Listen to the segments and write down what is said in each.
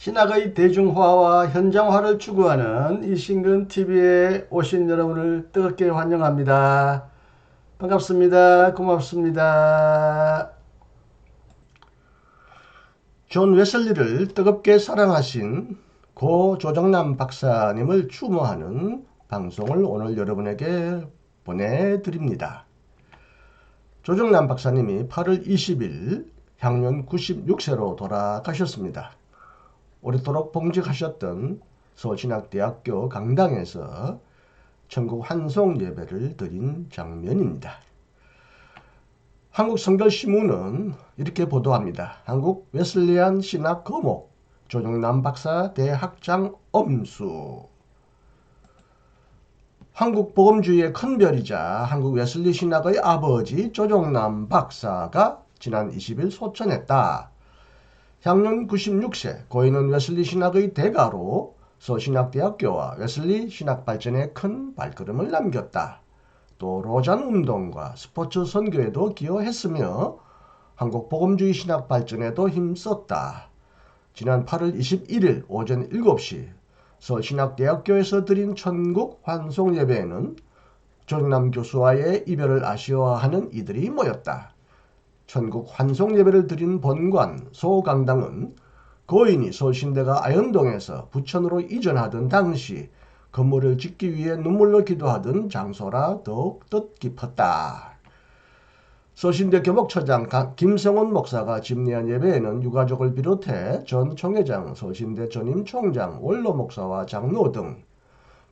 신학의 대중화와 현장화를 추구하는 이신근 TV에 오신 여러분을 뜨겁게 환영합니다. 반갑습니다. 고맙습니다. 존 웨슬리를 뜨겁게 사랑하신 고 조정남 박사님을 추모하는 방송을 오늘 여러분에게 보내드립니다. 조정남 박사님이 8월 20일 향년 96세로 돌아가셨습니다. 오랫도록 봉직하셨던 서울신학대학교 강당에서 천국 환송 예배를 드린 장면입니다. 한국성결신문은 이렇게 보도합니다. 한국 웨슬리안 신학 거목 조정남 박사 대학장 엄수 한국 복음주의의 큰 별이자 한국 웨슬리 신학의 아버지 조정남 박사가 지난 20일 소천했다. 향년 96세 고인은 웨슬리 신학의 대가로 서신학대학교와 웨슬리 신학 발전에 큰 발걸음을 남겼다. 또 로잔 운동과 스포츠 선교에도 기여했으며 한국 복음주의 신학 발전에도 힘썼다. 지난 8월 21일 오전 7시 서신학대학교에서 드린 천국 환송 예배에는 조정남 교수와의 이별을 아쉬워하는 이들이 모였다. 천국 환송 예배를 드린 본관 소강당은 고인이 서울신대가 아현동에서 부천으로 이전하던 당시 건물을 짓기 위해 눈물로 기도하던 장소라 더욱 뜻깊었다. 서신대 교목처장 김성훈 목사가 집례한 예배에는 유가족을 비롯해 전 총회장, 서신대 전임 총장, 원로 목사와 장로 등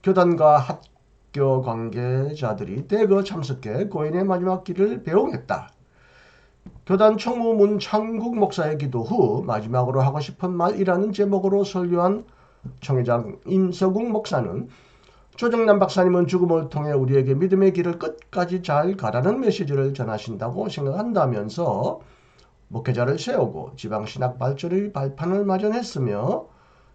교단과 학교 관계자들이 대거 참석해 고인의 마지막 길을 배웅했다. 교단 총무 문창국 목사의 기도 후 마지막으로 하고 싶은 말이라는 제목으로 설교한 총회장 임서국 목사는 조정남 박사님은 죽음을 통해 우리에게 믿음의 길을 끝까지 잘 가라는 메시지를 전하신다고 생각한다면서 목회자를 세우고 지방신학 발전의 발판을 마련했으며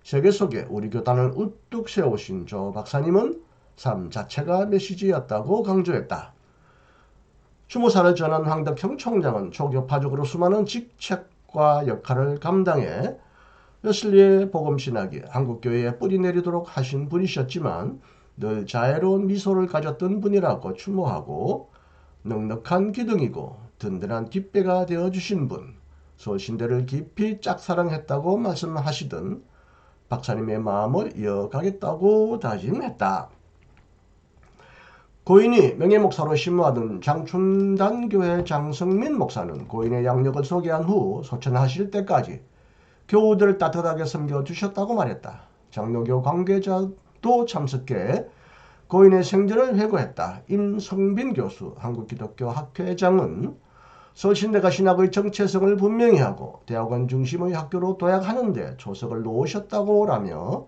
세계 속에 우리 교단을 우뚝 세우신 조 박사님은 삶 자체가 메시지였다고 강조했다. 추모사를 전한 황덕형 총장은 초교파적으로 수많은 직책과 역할을 감당해 웨슬리의 복음신학이 한국교회에 뿌리 내리도록 하신 분이셨지만 늘 자애로운 미소를 가졌던 분이라고 추모하고 넉넉한 기둥이고 든든한 뒷배가 되어 주신 분, 소신대를 깊이 짝사랑했다고 말씀하시던 박사님의 마음을 이어가겠다고 다짐했다. 고인이 명예목사로 심무하던 장춘단교회 장성민 목사는 고인의 양력을 소개한 후 소천하실 때까지 교우들을 따뜻하게 섬겨주셨다고 말했다. 장로교 관계자도 참석해 고인의 생전을 회고했다. 임성빈 교수 한국기독교 학회장은 서울신대가 신학의 정체성을 분명히 하고 대학원 중심의 학교로 도약하는데 조석을 놓으셨다고 라며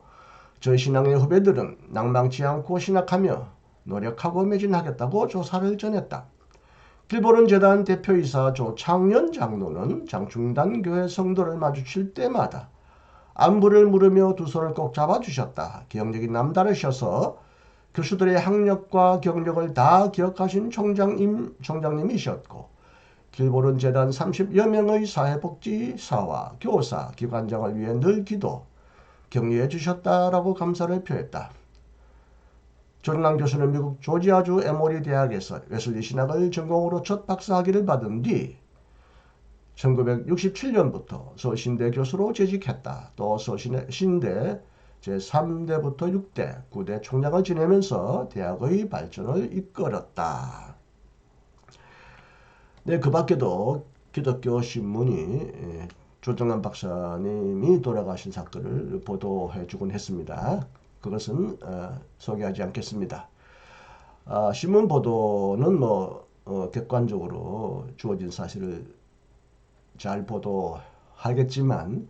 저희 신앙의 후배들은 낭망치 않고 신학하며 노력하고 매진하겠다고 조사를 전했다. 길보른 재단 대표이사 조창년 장로는 장충단 교회 성도를 마주칠 때마다 안부를 물으며 두 손을 꼭 잡아주셨다. 기억력이 남다르셔서 교수들의 학력과 경력을 다 기억하신 총장님, 총장님이셨고 길보른 재단 30여 명의 사회복지사와 교사, 기관장을 위해 늘 기도, 격려해 주셨다라고 감사를 표했다. 조정남 교수는 미국 조지아주 에모리 대학에서 웨슬리 신학을 전공으로 첫 박사학위를 받은 뒤 1967년부터 서신대 교수로 재직했다. 또 서신대 제3대부터 6대, 9대 총장을 지내면서 대학의 발전을 이끌었다. 네, 그 밖에도 기독교 신문이 조정남 박사님이 돌아가신 사건을 보도해 주곤 했습니다. 그것은 어, 소개하지 않겠습니다. 아, 신문 보도는 뭐 어, 객관적으로 주어진 사실을 잘 보도하겠지만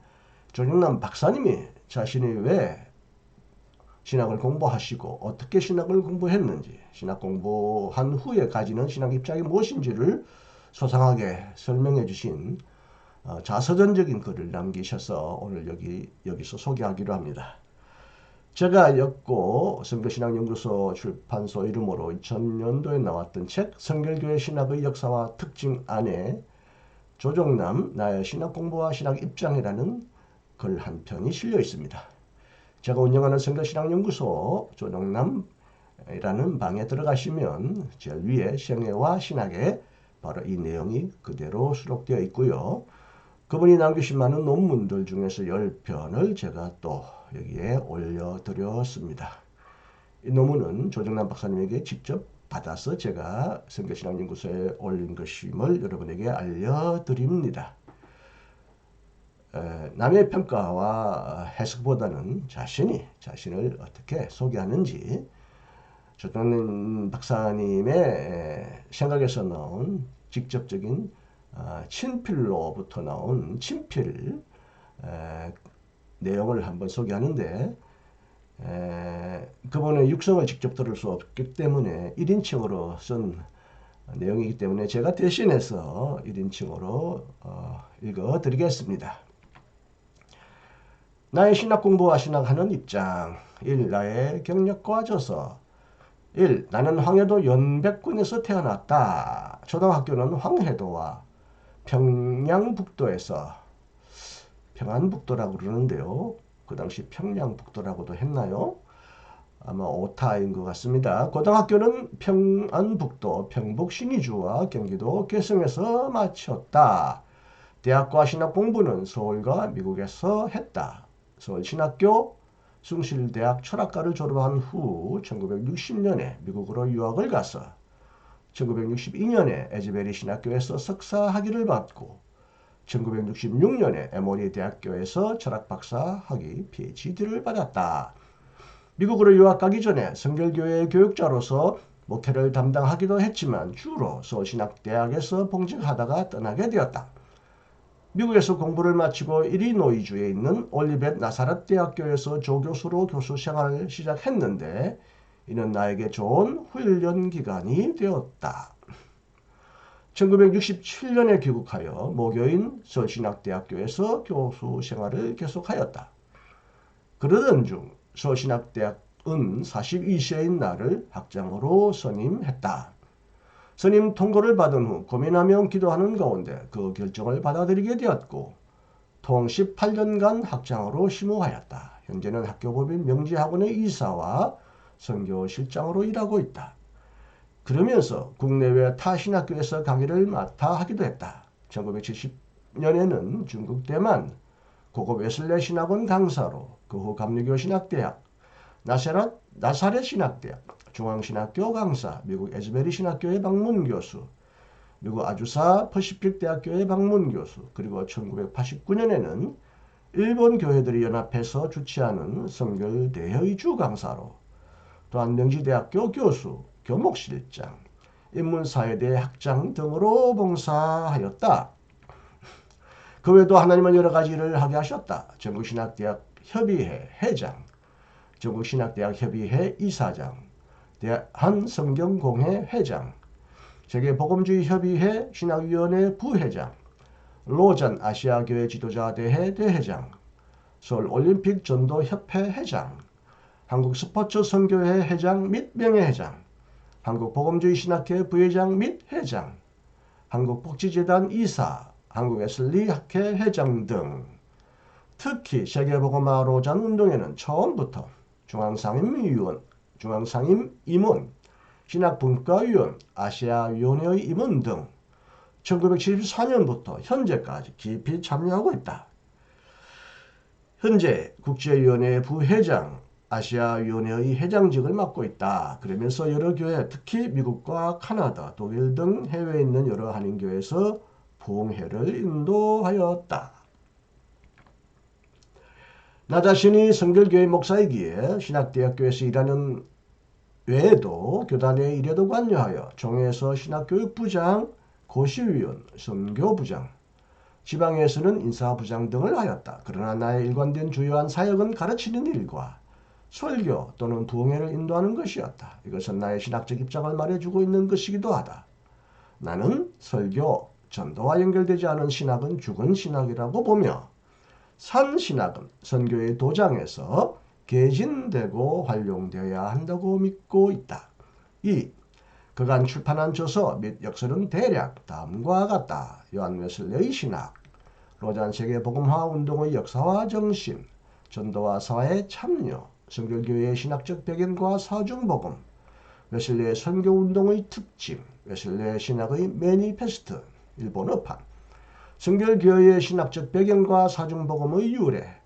조정남 박사님이 자신이 왜 신학을 공부하시고 어떻게 신학을 공부했는지 신학 공부한 후에 가지는 신학 입장이 무엇인지를 소상하게 설명해 주신 어, 자서전적인 글을 남기셔서 오늘 여기 여기서 소개하기로 합니다. 제가 엮고 성교신학연구소 출판소 이름으로 2000년도에 나왔던 책 성결교회 신학의 역사와 특징 안에 조정남 나의 신학 공부와 신학 입장이라는 글 한 편이 실려 있습니다. 제가 운영하는 성교신학연구소 조정남이라는 방에 들어가시면 제일 위에 생애와 신학에 바로 이 내용이 그대로 수록되어 있고요. 그분이 남기신 많은 논문들 중에서 10편을 제가 또 여기에 올려드렸습니다. 이 논문은 조정남 박사님에게 직접 받아서 제가 성교신학연구소에 올린 것임을 여러분에게 알려드립니다. 에, 남의 평가와 해석보다는 자신이 자신을 어떻게 소개하는지 조정남 박사님의 생각에서 나온 직접적인 어, 친필로부터 나온 친필 에, 내용을 한번 소개하는데 에, 그분의 육성을 직접 들을 수 없기 때문에 1인칭으로 쓴 내용이기 때문에 제가 대신해서 1인칭으로 어, 읽어 드리겠습니다. 나의 신학 공부와 신학하는 입장 1. 나의 경력과 저서 1. 나는 황해도 연백군에서 태어났다. 초등학교는 황해도와 평양북도에서 평안북도라고 그러는데요. 그 당시 평양북도라고도 했나요? 아마 오타인 것 같습니다. 고등학교는 평안북도 평북 신의주와 경기도 개성에서 마쳤다. 대학과 신학 공부는 서울과 미국에서 했다. 서울신학교 숭실대학 철학과를 졸업한 후 1960년에 미국으로 유학을 가서 1962년에 에즈베리 신학교에서 석사 학위를 받고 1966년에 에모리 대학교에서 철학 박사 학위 PhD를 받았다. 미국으로 유학 가기 전에 성결교회 교육자로서 목회를 담당하기도 했지만 주로 서신학대학에서 봉직하다가 떠나게 되었다. 미국에서 공부를 마치고 이리노이주에 있는 올리벳 나사렛 대학교에서 조교수로 교수 생활을 시작했는데 이는 나에게 좋은 훈련 기간이 되었다. 1967년에 귀국하여 모교인 서신학대학교에서 교수 생활을 계속하였다. 그러던 중 서신학대학은 42세인 나를 학장으로 선임했다. 선임 통고를 받은 후 고민하며 기도하는 가운데 그 결정을 받아들이게 되었고 통 18년간 학장으로 심호하였다. 현재는 학교법인 명지학원의 이사와 선교실장으로 일하고 있다. 그러면서 국내외 타 신학교에서 강의를 맡아 하기도 했다. 1970년에는 중국 대만 고급 웨슬레 신학원 강사로 그 후 감리교 신학대학, 나사렛, 나사렛 신학대학, 중앙신학교 강사, 미국 에즈베리 신학교의 방문 교수, 미국 아주사 퍼시픽 대학교의 방문 교수, 그리고 1989년에는 일본 교회들이 연합해서 주최하는 성결 대회의 주 강사로 또한 명지대학교 교수, 교목실장, 인문사회대 학장 등으로 봉사하였다. 그 외에도 하나님은 여러 가지 일을 하게 하셨다. 전국신학대학 협의회 회장, 전국신학대학 협의회 이사장, 한성경공회 회장, 세계복음주의 협의회 신학위원회 부회장, 로전 아시아교회 지도자대회 대회장, 서울올림픽 전도협회 회장, 한국스포츠 선교회 회장 및 명예회장, 한국복음주의 신학회 부회장 및 회장, 한국복지재단 이사, 한국에슬리 학회 회장 등 특히 세계복음화로전 운동에는 처음부터 중앙상임위원, 중앙상임 임원, 신학분과위원, 아시아위원회의 임원 등 1974년부터 현재까지 깊이 참여하고 있다. 현재 국제위원회 부회장, 아시아위원회의 회장직을 맡고 있다. 그러면서 여러 교회, 특히 미국과 카나다, 독일 등 해외에 있는 여러 한인교회에서 부흥회를 인도하였다. 나 자신이 성결교회 목사이기에 신학대학교에서 일하는 외에도 교단의 일에도 관여하여 종회에서 신학교육부장, 고시위원, 선교부장, 지방에서는 인사부장 등을 하였다. 그러나 나의 일관된 주요한 사역은 가르치는 일과 설교 또는 부흥회를 인도하는 것이었다. 이것은 나의 신학적 입장을 말해주고 있는 것이기도 하다. 나는 설교, 전도와 연결되지 않은 신학은 죽은 신학이라고 보며 산 신학은 선교의 도장에서 개진되고 활용되어야 한다고 믿고 있다. 2. 그간 출판한 저서 및 역설은 대략 다음과 같다. 요한 웨슬레의 신학, 로잔 세계 복음화 운동의 역사와 정신, 전도와 사회의 참여, 성결교회의 신학적 배경과 사중복음, 웨슬레의 선교운동의 특징, 웨슬레의 신학의 매니페스트, 일본어판, 성결교회의 신학적 배경과 사중복음의 유래,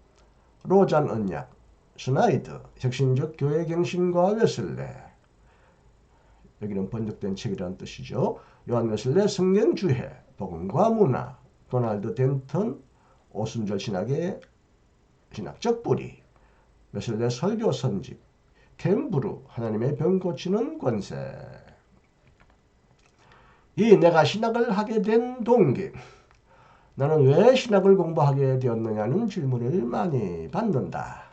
로잔 언약, 스나이드, 혁신적 교회 경신과 웨슬레, 여기는 번역된 책이라는 뜻이죠. 요한 웨슬레 성경주해, 복음과 문화, 도널드 덴턴, 오순절 신학의 신학적 뿌리, 웨슬레 설교 선집, 캠브루, 하나님의 병 고치는 권세. 이 내가 신학을 하게 된 동기. 나는 왜 신학을 공부하게 되었느냐는 질문을 많이 받는다.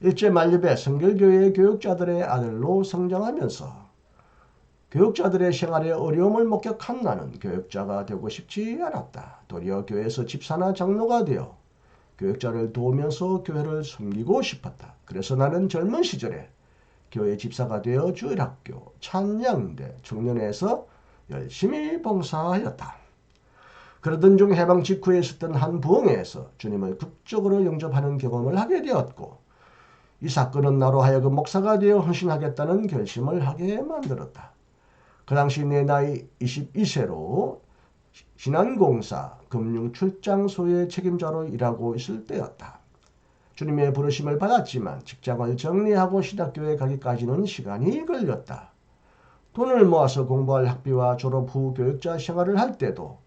일제 만렙에 성결교회 교육자들의 아들로 성장하면서 교육자들의 생활에 어려움을 목격한 나는 교육자가 되고 싶지 않았다. 도리어 교회에서 집사나 장로가 되어 교육자를 도우면서 교회를 섬기고 싶었다. 그래서 나는 젊은 시절에 교회 집사가 되어 주일학교, 찬양대, 청년회에서 열심히 봉사하였다. 그러던 중 해방 직후에 있었던 한 부흥회에서 주님을 극적으로 영접하는 경험을 하게 되었고 이 사건은 나로 하여금 목사가 되어 헌신하겠다는 결심을 하게 만들었다. 그 당시 내 나이 22세로 신안공사 금융 출장소의 책임자로 일하고 있을 때였다. 주님의 부르심을 받았지만 직장을 정리하고 신학교에 가기까지는 시간이 걸렸다. 돈을 모아서 공부할 학비와 졸업 후 교육자 생활을 할 때도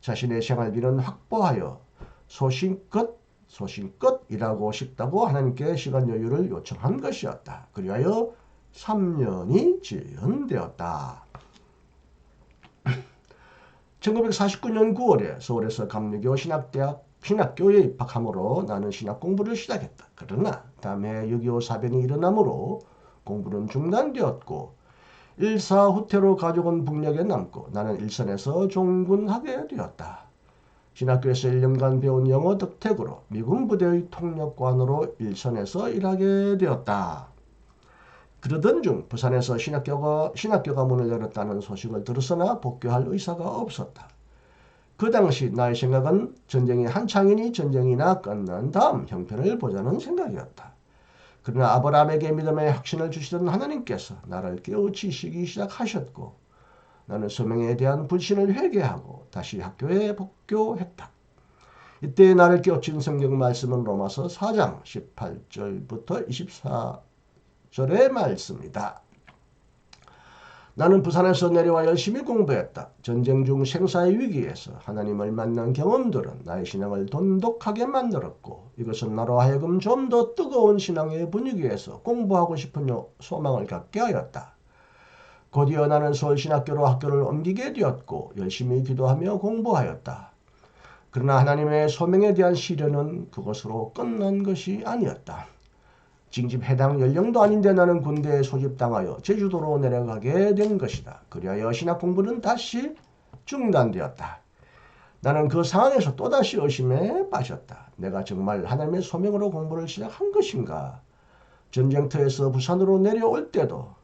자신의 생활비는 확보하여 소신껏 소신껏 일하고 싶다고 하나님께 시간 여유를 요청한 것이었다. 그리하여 3년이 지연되었다. 1949년 9월에 서울에서 감리교 신학대학 신학교에 입학함으로 나는 신학 공부를 시작했다. 그러나 다음해 6.25 사변이 일어나므로 공부는 중단되었고 일사 후퇴로 가족은 북녘에 남고 나는 일선에서 종군하게 되었다. 신학교에서 1년간 배운 영어 덕택으로 미군 부대의 통역관으로 일선에서 일하게 되었다. 그러던 중 부산에서 신학교가, 신학교가 문을 열었다는 소식을 들었으나 복교할 의사가 없었다. 그 당시 나의 생각은 전쟁이 한창이니 전쟁이나 끝난 다음 형편을 보자는 생각이었다. 그러나 아브라함에게 믿음의 확신을 주시던 하나님께서 나를 깨우치시기 시작하셨고 나는 소명에 대한 불신을 회개하고 다시 학교에 복교했다. 이때 나를 깨우친 성경 말씀은 로마서 4장 18절부터 24 절의 말씀이다. 나는 부산에서 내려와 열심히 공부했다. 전쟁 중 생사의 위기에서 하나님을 만난 경험들은 나의 신앙을 돈독하게 만들었고 이것은 나로 하여금 좀 더 뜨거운 신앙의 분위기에서 공부하고 싶은 소망을 갖게 하였다. 곧이어 나는 서울신학교로 학교를 옮기게 되었고 열심히 기도하며 공부하였다. 그러나 하나님의 소명에 대한 시련은 그것으로 끝난 것이 아니었다. 징집 해당 연령도 아닌데 나는 군대에 소집당하여 제주도로 내려가게 된 것이다. 그리하여 신학 공부는 다시 중단되었다. 나는 그 상황에서 또다시 의심에 빠졌다. 내가 정말 하나님의 소명으로 공부를 시작한 것인가? 전쟁터에서 부산으로 내려올 때도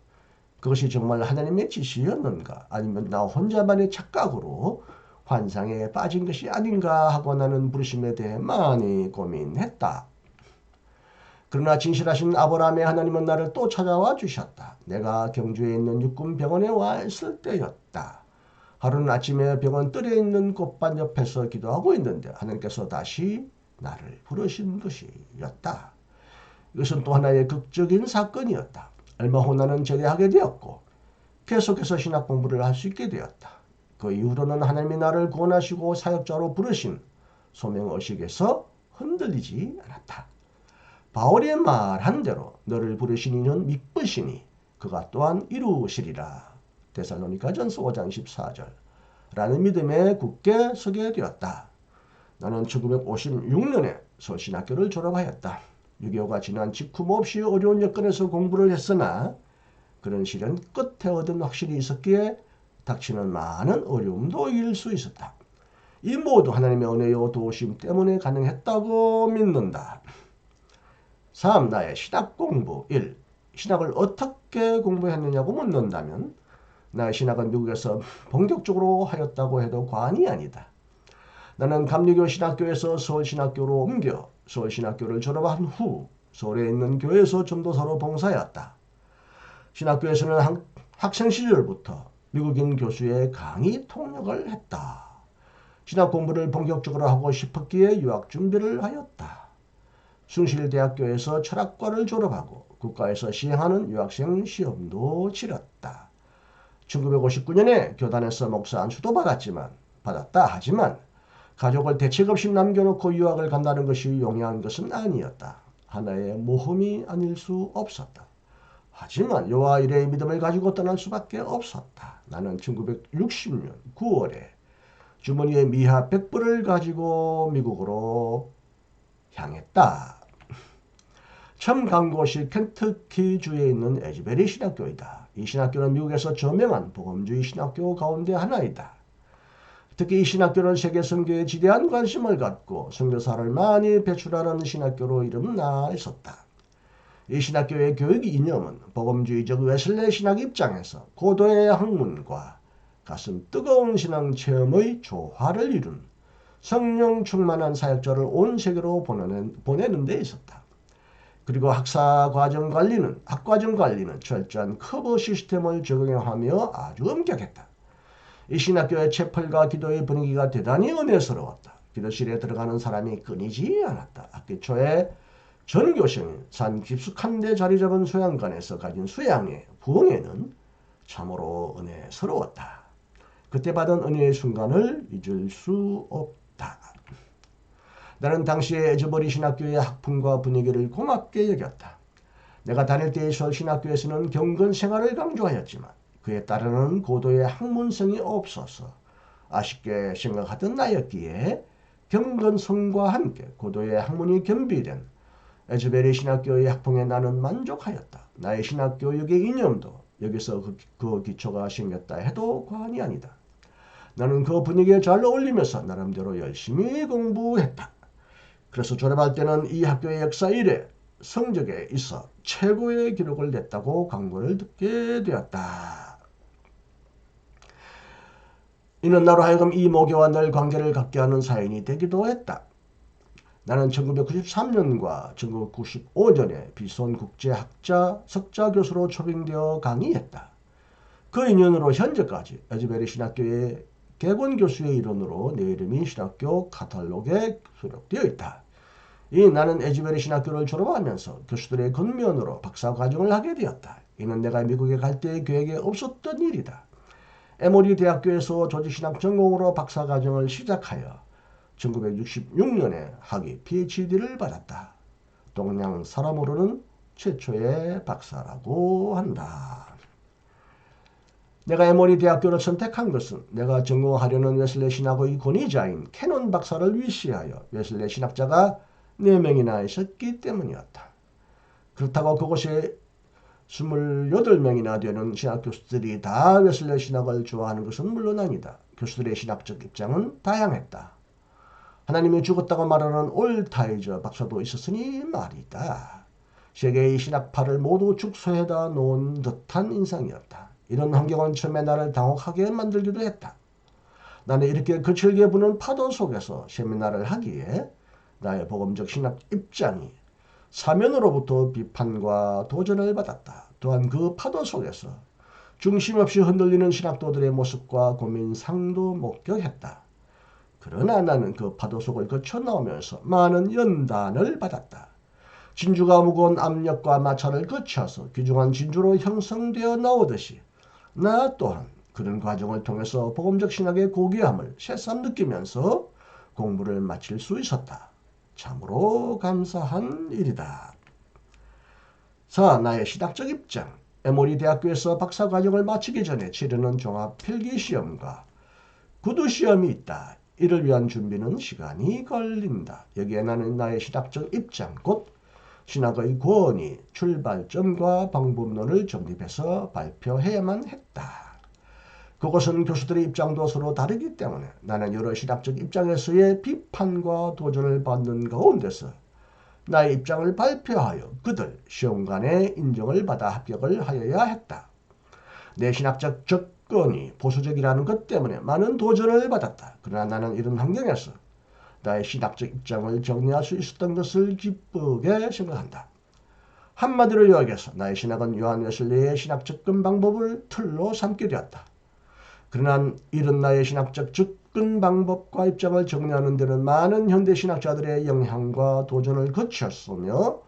그것이 정말 하나님의 지시였는가? 아니면 나 혼자만의 착각으로 환상에 빠진 것이 아닌가 하고 나는 부르심에 대해 많이 고민했다. 그러나 진실하신 아브라함의 하나님은 나를 또 찾아와 주셨다. 내가 경주에 있는 육군 병원에 와 있을 때였다. 하루는 아침에 병원 뜰에 있는 꽃밭 옆에서 기도하고 있는데 하나님께서 다시 나를 부르신 것이었다. 이것은 또 하나의 극적인 사건이었다. 얼마 후 나는 제대하게 되었고 계속해서 신학 공부를 할 수 있게 되었다. 그 이후로는 하나님이 나를 구원하시고 사역자로 부르신 소명의식에서 흔들리지 않았다. 바울이 말한 대로 너를 부르신 이는 믿으시니 그가 또한 이루시리라. 데살로니가 전서 5장 14절 라는 믿음에 굳게 서게 되었다. 나는 1956년에 서신학교를 졸업하였다. 6.25가 지난 직후 몹시 어려운 여건에서 공부를 했으나 그런 시련 끝에 얻은 확실히 있었기에 닥치는 많은 어려움도 이길 수 있었다. 이 모두 하나님의 은혜요 도우심 때문에 가능했다고 믿는다. 3. 나의 신학 공부 1. 신학을 어떻게 공부했느냐고 묻는다면 나의 신학은 미국에서 본격적으로 하였다고 해도 과언이 아니다. 나는 감리교 신학교에서 서울신학교로 옮겨 서울신학교를 졸업한 후 서울에 있는 교회에서 전도사로 봉사했다. 신학교에서는 학, 학생 시절부터 미국인 교수의 강의 통역을 했다. 신학 공부를 본격적으로 하고 싶었기에 유학 준비를 하였다. 숭실대학교에서 철학과를 졸업하고 국가에서 시행하는 유학생 시험도 치렀다. 1959년에 교단에서 목사 안수도 받았지만 받았다 하지만 가족을 대책 없이 남겨놓고 유학을 간다는 것이 용이한 것은 아니었다. 하나의 모험이 아닐 수 없었다. 하지만 여호와 이레의 믿음을 가지고 떠날 수밖에 없었다. 나는 1960년 9월에 주머니에 미하 100불을 가지고 미국으로 향했다. 처음 간 곳이 켄터키주에 있는 에즈베리 신학교이다. 이 신학교는 미국에서 저명한 복음주의 신학교 가운데 하나이다. 특히 이 신학교는 세계 선교에 지대한 관심을 갖고 선교사를 많이 배출하는 신학교로 이름나 있었다. 이 신학교의 교육 이념은 복음주의적 웨슬레 신학 입장에서 고도의 학문과 가슴 뜨거운 신앙 체험의 조화를 이룬 성령 충만한 사역자를 온 세계로 보내는, 보내는 데 있었다. 그리고 학사 과정 관리는 학과정 관리는 철저한 커버 시스템을 적용하며 아주 엄격했다. 이 신학교의 채플과 기도의 분위기가 대단히 은혜스러웠다. 기도실에 들어가는 사람이 끊이지 않았다. 학기 초에 전 교생이 산 깊숙한 데 자리 잡은 수양관에서 가진 수양의 부흥에는 참으로 은혜스러웠다. 그때 받은 은혜의 순간을 잊을 수 없다. 나는 당시에 에즈버리 신학교의 학풍과 분위기를 고맙게 여겼다. 내가 다닐 때의 서 신학교에서는 경건 생활을 강조하였지만 그에 따르는 고도의 학문성이 없어서 아쉽게 생각하던 나였기에 경건성과 함께 고도의 학문이 겸비된 에즈베리 신학교의 학풍에 나는 만족하였다. 나의 신학교육의 이념도 여기서 그, 그 기초가 생겼다 해도 과언이 아니다. 나는 그 분위기에 잘 어울리면서 나름대로 열심히 공부했다. 그래서 졸업할 때는 이 학교의 역사 이래 성적에 있어 최고의 기록을 냈다고 광고를 듣게 되었다. 이는 나로 하여금 이 모교와 늘 관계를 갖게 하는 사연이 되기도 했다. 나는 1993년과 1995년에 비손 국제학자 석자 교수로 초빙되어 강의했다. 그 인연으로 현재까지 에즈베리 신학교의 개권 교수의 일원으로 내 이름이 신학교 카탈로그에 수록되어 있다. 이 나는 에즈베리 신학교를 졸업하면서 교수들의 건면으로 박사 과정을 하게 되었다. 이는 내가 미국에 갈 때의 계획에 없었던 일이다. 에모리 대학교에서 조직신학 전공으로 박사 과정을 시작하여 1966년에 학위 PhD를 받았다. 동양 사람으로는 최초의 박사라고 한다. 내가 에모리 대학교를 선택한 것은 내가 전공하려는 웨슬레 신학의 권위자인 캐논 박사를 위시하여 웨슬레 신학자가 4명이나 있었기 때문이었다. 그렇다고 그곳에 28명이나 되는 신학 교수들이 다 웨슬레 신학을 좋아하는 것은 물론 아니다. 교수들의 신학적 입장은 다양했다. 하나님이 죽었다고 말하는 올타이저 박사도 있었으니 말이다. 세계의 신학파를 모두 축소해다 놓은 듯한 인상이었다. 이런 환경은 처음에 나를 당혹하게 만들기도 했다. 나는 이렇게 거칠게 부는 파도 속에서 세미나를 하기에 나의 복음적 신학 입장이 사면으로부터 비판과 도전을 받았다. 또한 그 파도 속에서 중심 없이 흔들리는 신학도들의 모습과 고민상도 목격했다. 그러나 나는 그 파도 속을 거쳐 나오면서 많은 연단을 받았다. 진주가 무거운 압력과 마찰을 거쳐서 귀중한 진주로 형성되어 나오듯이 나 또한 그런 과정을 통해서 복음적 신학의 고귀함을 새삼 느끼면서 공부를 마칠 수 있었다. 참으로 감사한 일이다. 자, 나의 시학적 입장. 에모리 대학교에서 박사 과정을 마치기 전에 치르는 종합 필기 시험과 구두 시험이 있다. 이를 위한 준비는 시간이 걸린다. 여기에 나는 나의 시학적 입장, 곧 신학의 권위, 출발점과 방법론을 정립해서 발표해야만 했다. 그것은 교수들의 입장도 서로 다르기 때문에 나는 여러 신학적 입장에서의 비판과 도전을 받는 가운데서 나의 입장을 발표하여 그들 시험관의 인정을 받아 합격을 하여야 했다. 내 신학적 접근이 보수적이라는 것 때문에 많은 도전을 받았다. 그러나 나는 이런 환경에서 나의 신학적 입장을 정리할 수 있었던 것을 기쁘게 생각한다. 한마디로 요약해서 나의 신학은 요한 웨슬리의 신학 접근 방법을 틀로 삼게 되었다. 그러나 이런 나의 신학적 접근 방법과 입장을 정리하는 데는 많은 현대 신학자들의 영향과 도전을 거쳤으며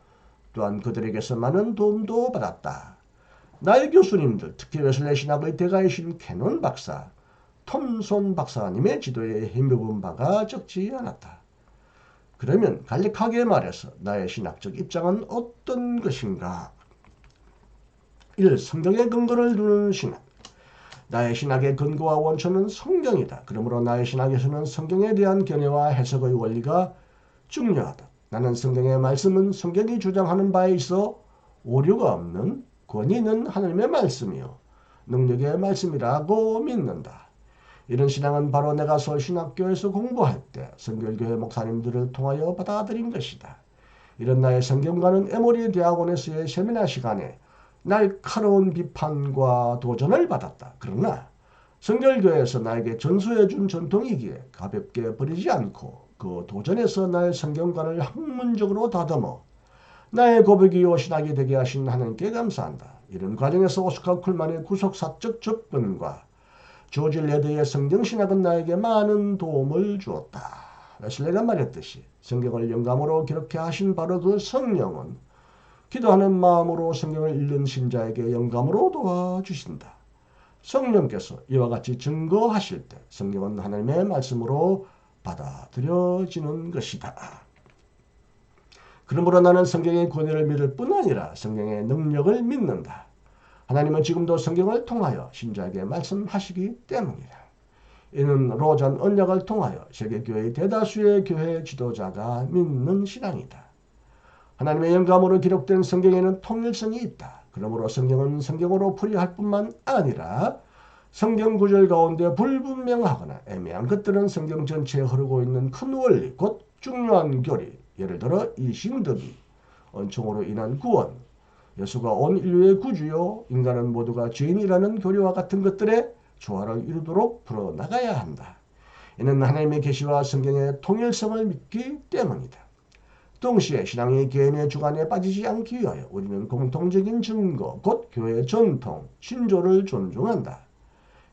또한 그들에게서 많은 도움도 받았다. 나의 교수님들, 특히 웨슬레 신학의 대가이신 캐논 박사, 톰손 박사님의 지도에 힘입은 바가 적지 않았다. 그러면 간략하게 말해서 나의 신학적 입장은 어떤 것인가? 1. 성경에 근거를 두는 신학. 나의 신학의 근거와 원천은 성경이다. 그러므로 나의 신학에서는 성경에 대한 견해와 해석의 원리가 중요하다. 나는 성경의 말씀은 성경이 주장하는 바에 있어 오류가 없는 권위 있는 하나님의 말씀이요. 능력의 말씀이라고 믿는다. 이런 신앙은 바로 내가 서울신학교에서 공부할 때 성결교회 목사님들을 통하여 받아들인 것이다. 이런 나의 성경과는 에모리 대학원에서의 세미나 시간에 날카로운 비판과 도전을 받았다. 그러나 성결교회에서 나에게 전수해준 전통이기에 가볍게 버리지 않고 그 도전에서 나의 성경관을 학문적으로 다듬어 나의 고백이요 신학이 되게 하신 하나님께 감사한다. 이런 과정에서 오스카 쿨만의 구속사적 접근과 조지 레드의 성경신학은 나에게 많은 도움을 주었다. 웨슬레가 말했듯이 성경을 영감으로 기록해 하신 바로 그 성령은 기도하는 마음으로 성경을 읽는 신자에게 영감으로 도와주신다. 성령께서 이와 같이 증거하실 때 성경은 하나님의 말씀으로 받아들여지는 것이다. 그러므로 나는 성경의 권위를 믿을 뿐 아니라 성경의 능력을 믿는다. 하나님은 지금도 성경을 통하여 신자에게 말씀하시기 때문이다. 이는 로잔 언약을 통하여 세계교회의 대다수의 교회 지도자가 믿는 신앙이다. 하나님의 영감으로 기록된 성경에는 통일성이 있다. 그러므로 성경은 성경으로 풀이할 뿐만 아니라 성경 구절 가운데 불분명하거나 애매한 것들은 성경 전체에 흐르고 있는 큰 원리, 곧 중요한 교리, 예를 들어 이 신덕이, 은총으로 인한 구원, 예수가 온 인류의 구주요, 인간은 모두가 죄인이라는 교리와 같은 것들의 조화를 이루도록 풀어나가야 한다. 이는 하나님의 계시와 성경의 통일성을 믿기 때문이다. 동시에 신앙의 개인의 주관에 빠지지 않기 위하여 우리는 공통적인 증거, 곧 교회의 전통, 신조를 존중한다.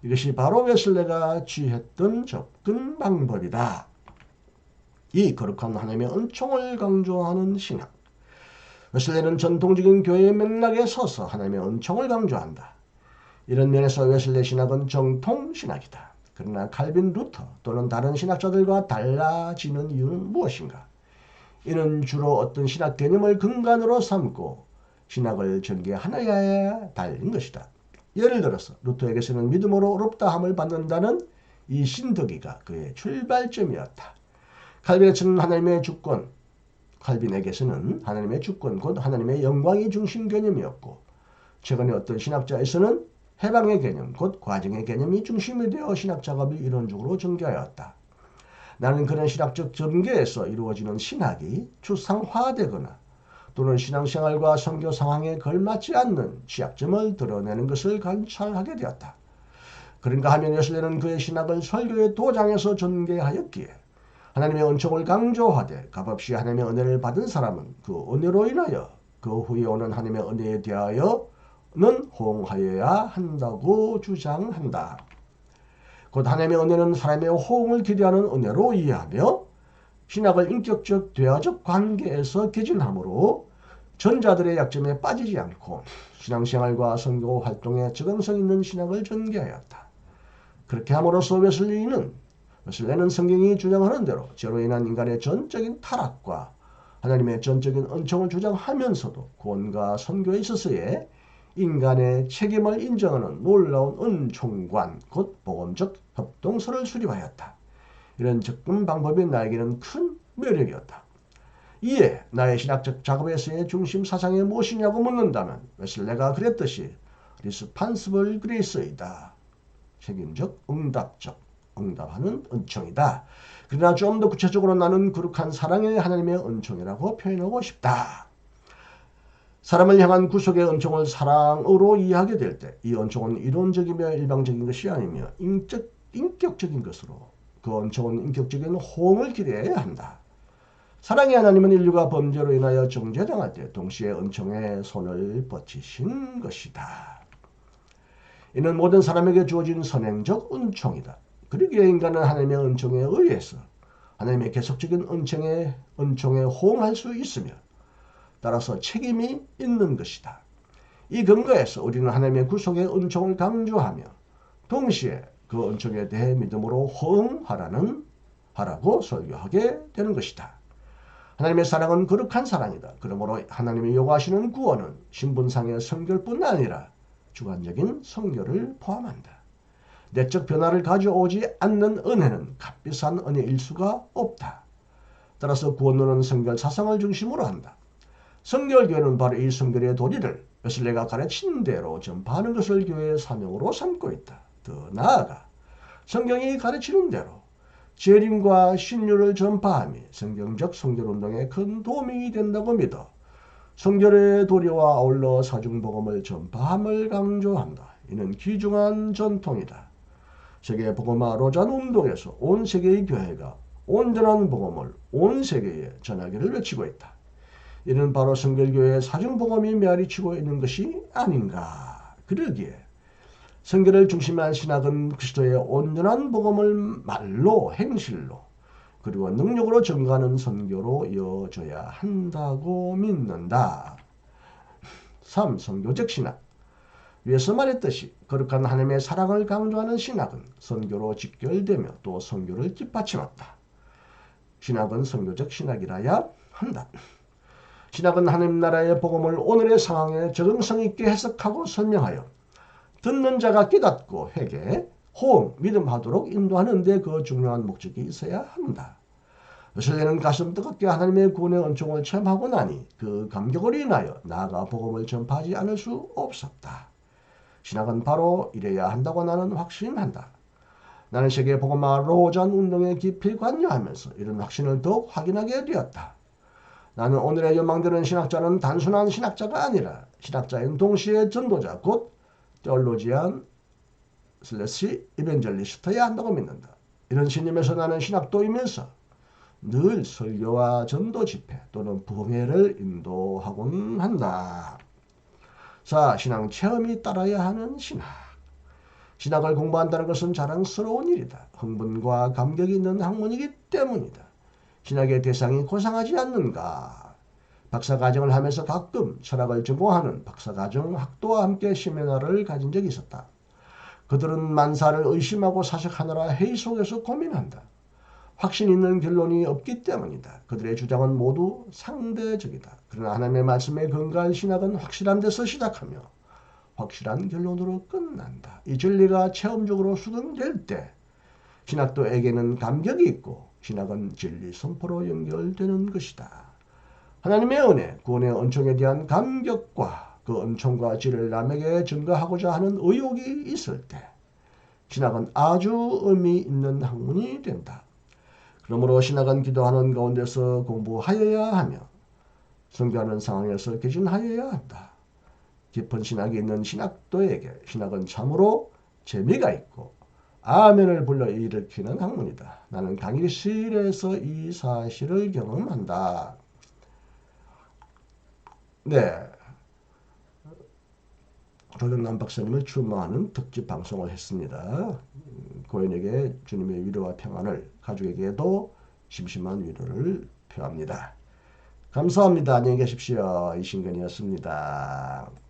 이것이 바로 웨슬레가 취했던 접근 방법이다. 이 거룩한 하나님의 은총을 강조하는 신앙. 웨슬레는 전통적인 교회의 맥락에 서서 하나님의 은총을 강조한다. 이런 면에서 웨슬레 신학은 정통 신학이다. 그러나 칼빈 루터 또는 다른 신학자들과 달라지는 이유는 무엇인가? 이는 주로 어떤 신학 개념을 근간으로 삼고 신학을 전개하느냐에 달린 것이다. 예를 들어서 루터에게서는 믿음으로 어렵다함을 받는다는 이 신덕이가 그의 출발점이었다. 칼빈에서는 하나님의 주권, 칼빈에게서는 하나님의 주권 곧 하나님의 영광이 중심 개념이었고 최근에 어떤 신학자에서는 해방의 개념 곧 과정의 개념이 중심이 되어 신학 작업이 이론적으로 전개하였다. 나는 그런 신학적 전개에서 이루어지는 신학이 추상화되거나 또는 신앙생활과 선교 상황에 걸맞지 않는 취약점을 드러내는 것을 관찰하게 되었다. 그런가 하면 예수님은 그의 신학을 설교의 도장에서 전개하였기에 하나님의 은총을 강조하되 값없이 하나님의 은혜를 받은 사람은 그 은혜로 인하여 그 후에 오는 하나님의 은혜에 대하여는 호응하여야 한다고 주장한다. 곧 하나님의 은혜는 사람의 호응을 기대하는 은혜로 이해하며 신학을 인격적 대화적 관계에서 개진함으로 전자들의 약점에 빠지지 않고 신앙생활과 선교 활동에 적응성 있는 신학을 전개하였다. 그렇게 함으로써 웨슬리는 웨슬레는 성경이 주장하는 대로 죄로 인한 인간의 전적인 타락과 하나님의 전적인 은총을 주장하면서도 구원과 선교에 있어서의 인간의 책임을 인정하는 놀라운 은총관, 곧 복음적 협동서를 수립하였다. 이런 접근 방법이 나에게는 큰 매력이었다. 이에 나의 신학적 작업에서의 중심 사상이 무엇이냐고 묻는다면 웨슬레가 그랬듯이 리스판스블 그레이스이다. 책임적, 응답적, 응답하는 은총이다. 그러나 좀 더 구체적으로 나는 거룩한 사랑의 하나님의 은총이라고 표현하고 싶다. 사람을 향한 구속의 은총을 사랑으로 이해하게 될 때 이 은총은 이론적이며 일방적인 것이 아니며 인적, 인격적인 것으로 그 은총은 인격적인 호응을 기대해야 한다. 사랑의 하나님은 인류가 범죄로 인하여 정죄당할 때 동시에 은총의 손을 뻗치신 것이다. 이는 모든 사람에게 주어진 선행적 은총이다. 그러기에 인간은 하나님의 은총에 의해서 하나님의 계속적인 은총에, 은총에 호응할 수 있으며 따라서 책임이 있는 것이다. 이 근거에서 우리는 하나님의 구속의 은총을 강조하며 동시에 그 은총에 대해 믿음으로 호응하라는 하라고 설교하게 되는 것이다. 하나님의 사랑은 거룩한 사랑이다. 그러므로 하나님이 요구하시는 구원은 신분상의 성결뿐 아니라 주관적인 성결을 포함한다. 내적 변화를 가져오지 않는 은혜는 값비싼 은혜일 수가 없다. 따라서 구원론은 성결 사상을 중심으로 한다. 성결교회는 바로 이 성결의 도리를 웨슬레가 가르친 대로 전파하는 것을 교회의 사명으로 삼고 있다. 더 나아가 성경이 가르치는 대로 재림과 신유를 전파함이 성경적 성결운동에 큰 도움이 된다고 믿어 성결의 도리와 아울러 사중복음을 전파함을 강조한다. 이는 귀중한 전통이다. 세계 복음화 로잔 운동에서 온 세계의 교회가 온전한 복음을 온 세계에 전하기를 외치고 있다. 이는 바로 성결교회의 사중복음이 메아리치고 있는 것이 아닌가. 그러기에 성결을 중심한 신학은 그리스도의 온전한 복음을 말로 행실로 그리고 능력으로 증가하는 선교로 이어져야 한다고 믿는다. 3. 선교적 신학 위에서 말했듯이 거룩한 하나님의 사랑을 강조하는 신학은 선교로 직결되며 또 선교를 뒷받침한다. 신학은 선교적 신학이라야 한다. 신학은 하나님 나라의 복음을 오늘의 상황에 적응성 있게 해석하고 설명하여 듣는 자가 깨닫고 회개, 호응, 믿음하도록 인도하는 데 그 중요한 목적이 있어야 한다. 요새는 가슴 뜨겁게 하나님의 구원의 은총을 체험하고 나니 그 감격을 인하여 나아가 복음을 전파하지 않을 수 없었다. 신학은 바로 이래야 한다고 나는 확신한다. 나는 세계 복음화 로잔 운동에 깊이 관여하면서 이런 확신을 더욱 확인하게 되었다. 나는 오늘의 연망되는 신학자는 단순한 신학자가 아니라 신학자인 동시에 전도자 곧 테올로지안 슬래시 이벤젤리스트야 한다고 믿는다. 이런 신념에서 나는 신학도이면서 늘 설교와 전도 집회 또는 부흥회를 인도하곤 한다. 자, 신앙 체험이 따라야 하는 신학. 신학을 공부한다는 것은 자랑스러운 일이다. 흥분과 감격이 있는 학문이기 때문이다. 신학의 대상이 고상하지 않는가? 박사과정을 하면서 가끔 철학을 전공하는 박사과정 학도와 함께 시메나를 가진 적이 있었다. 그들은 만사를 의심하고 사색하느라 회의 속에서 고민한다. 확신 있는 결론이 없기 때문이다. 그들의 주장은 모두 상대적이다. 그러나 하나님의 말씀에 근거한 신학은 확실한 데서 시작하며 확실한 결론으로 끝난다. 이 진리가 체험적으로 수긍될 때 신학도에게는 감격이 있고 신학은 진리 선포로 연결되는 것이다. 하나님의 은혜, 구원의 은총에 대한 감격과 그 은총과 질을 남에게 증거하고자 하는 의욕이 있을 때 신학은 아주 의미 있는 학문이 된다. 그러므로 신학은 기도하는 가운데서 공부하여야 하며 성교하는 상황에서 개진하여야 한다. 깊은 신학이 있는 신학도에게 신학은 참으로 재미가 있고 아멘을 불러 일으키는 학문이다. 나는 강의실에서 이 사실을 경험한다. 네. 조정남 박사님을 추모하는 특집 방송을 했습니다. 고인에게 주님의 위로와 평안을 가족에게도 심심한 위로를 표합니다. 감사합니다. 안녕히 계십시오. 이신근이었습니다.